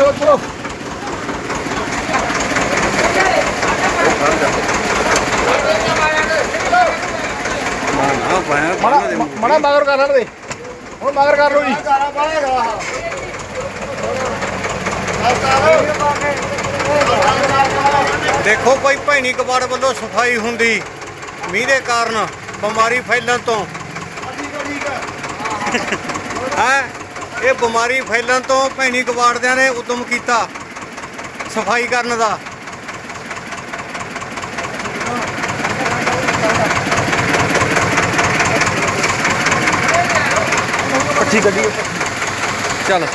ਚਲੋ ਚਲੋ ਹਾਂ ਪਾਇਆ ਮੜਾ ਮੜਾ ਮਗਰ ਕਰ ਲੈਣ ਦੇ ਹੁਣ ਮਗਰ ਕਰ ਲਓ ਜੀ ਦੇਖੋ ਕੋਈ ਭੈਣੀ ਕਬਾੜ ਵੱਲੋਂ ਸਫ਼ਾਈ ਹੁੰਦੀ। ਮੀਂਹ ਦੇ ਕਾਰਨ ਬਿਮਾਰੀ ਫੈਲਣ ਤੋਂ। ਹੈ? ਇਹ ਬਿਮਾਰੀ ਫੈਲਣ ਤੋਂ ਭੈਣੀ ਕਵਾੜਦਿਆਂ ਨੇ ਉਦਮ ਕੀਤਾ ਸਫ਼ਾਈ ਕਰਨ ਦਾ ਅੱਛੀ ਗੱਡੀ ਚੱਲ